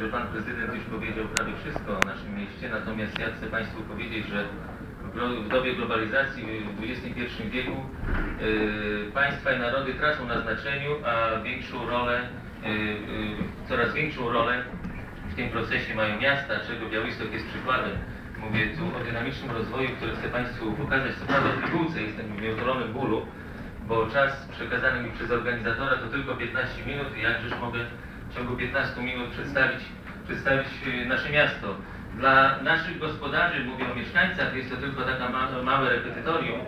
że Pan Prezydent już powiedział prawie wszystko o naszym mieście, natomiast ja chcę Państwu powiedzieć, że w dobie globalizacji w XXI wieku y, państwa i narody tracą na znaczeniu, a większą rolę, y, y, coraz większą rolę w tym procesie mają miasta, czego Białystok jest przykładem. Mówię tu o dynamicznym rozwoju, który chcę Państwu pokazać. Co prawda w pigułce jestem w nieutolonym bólu, bo czas przekazany mi przez organizatora to tylko 15 minut i jakżeż mogę w ciągu 15 minut przedstawić, przedstawić y, nasze miasto. Dla naszych gospodarzy, mówię o mieszkańcach, jest to tylko taka ma, małe repetytorium,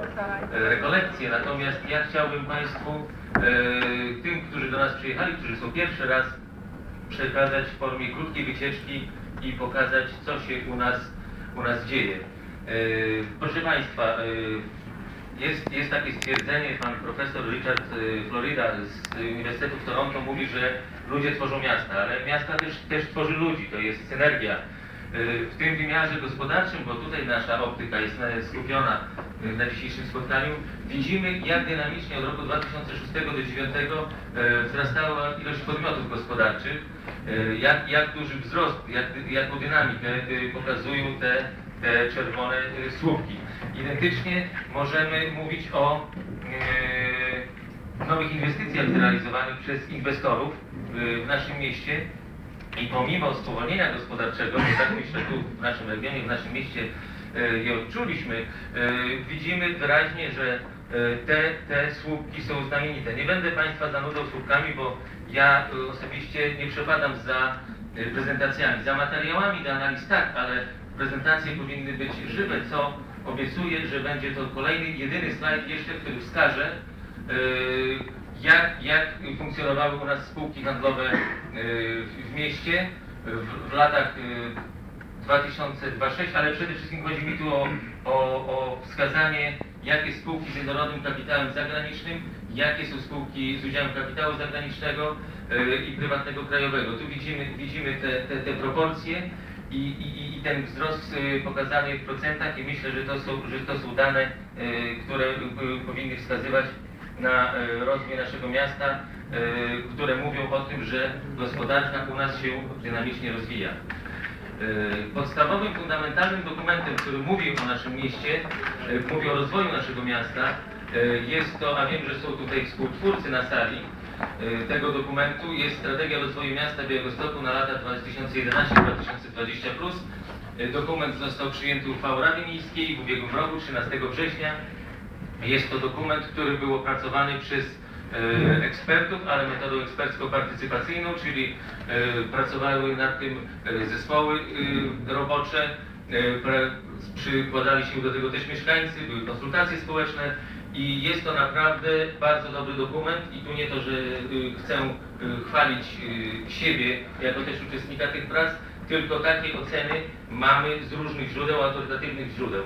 e, rekolekcje, natomiast ja chciałbym Państwu, e, tym, którzy do nas przyjechali, którzy są pierwszy raz, przekazać w formie krótkiej wycieczki i pokazać, co się u nas, u nas dzieje. E, Proszę Państwa, jest, jest takie stwierdzenie, pan profesor Richard e, Florida z Uniwersytetu w Toronto mówi, że ludzie tworzą miasta, ale miasta też, też tworzy ludzi, to jest synergia. E, W tym wymiarze gospodarczym, bo tutaj nasza optyka jest na- skupiona na dzisiejszym spotkaniu, widzimy jak dynamicznie od roku 2006 do 2009 e, wzrastała ilość podmiotów gospodarczych, jak, jak duży wzrost, jak, jaką dynamikę pokazują te, te czerwone e, słupki. Identycznie możemy mówić o e, nowych inwestycjach zrealizowanych przez inwestorów w, w naszym mieście i pomimo spowolnienia gospodarczego, bo tak myślę tu w naszym regionie, w naszym mieście je odczuliśmy, widzimy wyraźnie, że te, te słupki są znamienite. Nie będę Państwa zanudzał słupkami, bo ja osobiście nie przepadam za prezentacjami, za materiałami do analiz tak, ale prezentacje powinny być żywe, co obiecuję, że będzie to kolejny, jedyny slajd jeszcze, który wskaże, e, jak, jak funkcjonowały u nas spółki handlowe e, w- mieście w, w latach e, 2002-2006, ale przede wszystkim chodzi mi tu o, o, o wskazanie, jakie spółki z jednorodnym kapitałem zagranicznym, jakie są spółki z udziałem kapitału zagranicznego i prywatnego krajowego. Tu widzimy, widzimy te, te, te proporcje i, i, i ten wzrost e, pokazany w procentach i myślę, że to są, że to są dane, e, które e, powinny wskazywać na rozwój naszego miasta, które mówią o tym, że gospodarka u nas się dynamicznie rozwija. Podstawowym, fundamentalnym dokumentem, który mówi o naszym mieście, mówi o rozwoju naszego miasta, jest to, a wiem, że są tutaj współtwórcy na sali tego dokumentu, jest Strategia Rozwoju Miasta Białegostoku na lata 2011-2020+. E, Dokument został przyjęty uchwałą Rady Miejskiej w ubiegłym roku, 13 września. Jest to dokument, który był opracowany przez e, ekspertów, ale metodą ekspercko-partycypacyjną, czyli pracowały nad tym zespoły robocze, przykładali się do tego też mieszkańcy, były konsultacje społeczne i jest to naprawdę bardzo dobry dokument i tu nie to, że e, chcę e, chwalić e, siebie jako też uczestnika tych prac, tylko takie oceny mamy z różnych źródeł, autorytatywnych źródeł.